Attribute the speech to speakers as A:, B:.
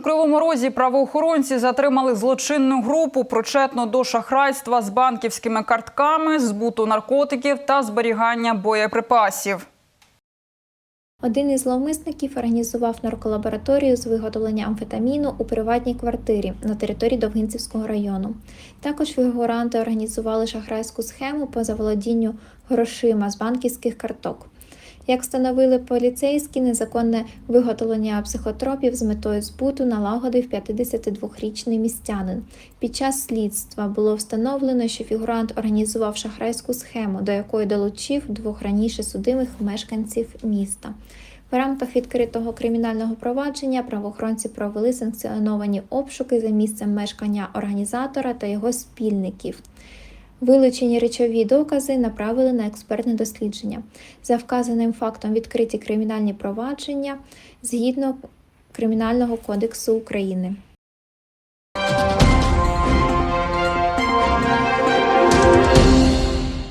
A: Кривому Розі правоохоронці затримали злочинну групу, причетну до шахрайства з банківськими картками, збуту наркотиків та зберігання боєприпасів.
B: Один із зловмисників організував нарколабораторію з виготовлення амфетаміну у приватній квартирі на території Довгинцівського району. Також фігуранти організували шахрайську схему по заволодінню грошима з банківських карток. Як встановили поліцейські, незаконне виготовлення психотропів з метою збуту налагодив 52-річний містянин. Під час слідства було встановлено, що фігурант організував шахрайську схему, до якої долучив двох раніше судимих мешканців міста. В рамках відкритого кримінального провадження правоохоронці провели санкціоновані обшуки за місцем мешкання організатора та його спільників. Вилучені речові докази направили на експертне дослідження. За вказаним фактом відкриті кримінальні провадження згідно Кримінального кодексу України.